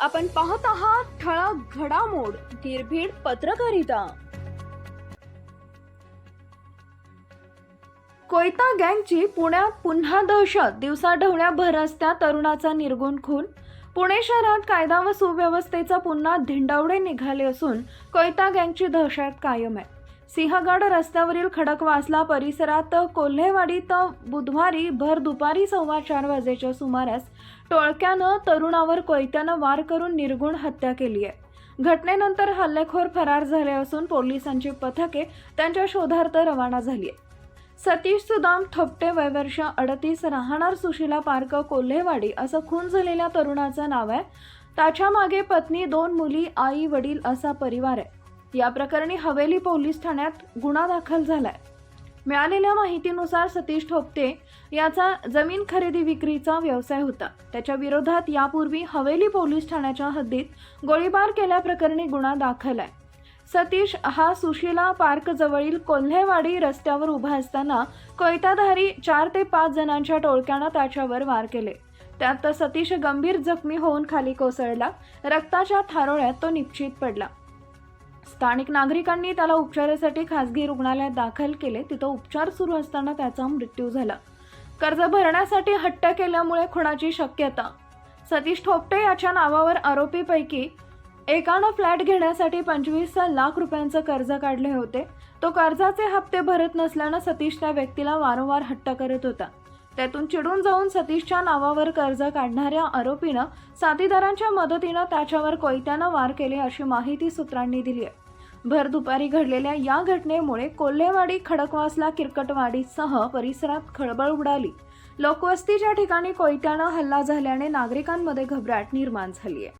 आपण पाहत आहात ठळक घडामोड निर्भीड पत्रकारिता. कोयता गँगची पुण्यात पुन्हा दहशत दिवसाढवळ्या भरसत्या तरुणाचा निर्गुण खून. पुणे शहरात कायदा व सुव्यवस्थेचा पुन्हा धिंडावडे निघाले असून कोयता गँगची दहशत कायम आहे. सिंहगड रस्त्यावरील खडकवासला परिसरात कोल्हेवाडीत बुधवारी भर दुपारी सव्वा चार वाजेच्या सुमारास टोळक्यानं तरुणावर कोयत्यानं वार करून निर्गुण हत्या केली आहे. घटनेनंतर हल्लेखोर फरार झाले असून पोलिसांची पथके त्यांच्या शोधार्थ रवाना झाली आहे सतीश सुदाम थोपटे वयवर्ष अडतीस राहणार सुशिला पार्क कोल्हेवाडी असं खून झालेल्या तरुणाचं नाव आहे. त्याच्यामागे पत्नी दोन मुली आई वडील असा परिवार आहे. या प्रकरणी हवेली पोलीस ठाण्यात गुन्हा दाखल झालाय. मिळालेल्या माहितीनुसार सतीश ठोपते याचा जमीन खरेदी विक्रीचा व्यवसाय होता. त्याच्या विरोधात यापूर्वी हवेली पोलीस ठाण्याच्या हद्दीत गोळीबार केल्याप्रकरणी गुन्हा दाखल आहे. सतीश हा सुशिला पार्क जवळील कोल्हेवाडी रस्त्यावर उभा असताना कोयताधारी चार ते पाच जणांच्या टोळक्यानं त्याच्यावर वार केले. त्यात सतीश गंभीर जखमी होऊन खाली कोसळला. रक्ताच्या थारोळ्यात तो निश्चित पडला. स्थानिक नागरिकांनी त्याला उपचारासाठी खासगी रुग्णालयात दाखल केले. तिथं उपचार सुरू असताना त्याचा मृत्यू झाला. कर्ज भरण्यासाठी हट्ट केल्यामुळे खुणाची शक्यता. सतीश ठोपटे याच्या नावावर आरोपीपैकी एकानं फ्लॅट घेण्यासाठी पंचवीस लाख रुपयांचं कर्ज काढले होते. तो कर्जाचे हप्ते भरत नसल्यानं सतीश त्या व्यक्तीला वारंवार हट्ट करत होता. त्यातून चिडून जाऊन सतीशच्या नावावर कर्ज काढणाऱ्या आरोपीनं साथीदारांच्या मदतीनं त्याच्यावर कोयत्यानं वार केले अशी माहिती सूत्रांनी दिली आहे. भर दुपारी घडलेल्या या घटनेमुळे कोल्हेवाडी खडकवासला किरकटवाडीसह परिसरात खळबळ उडाली. लोकवस्तीच्या ठिकाणी कोयत्यानं हल्ला झाल्याने नागरिकांमध्ये घबराट निर्माण झाली आहे.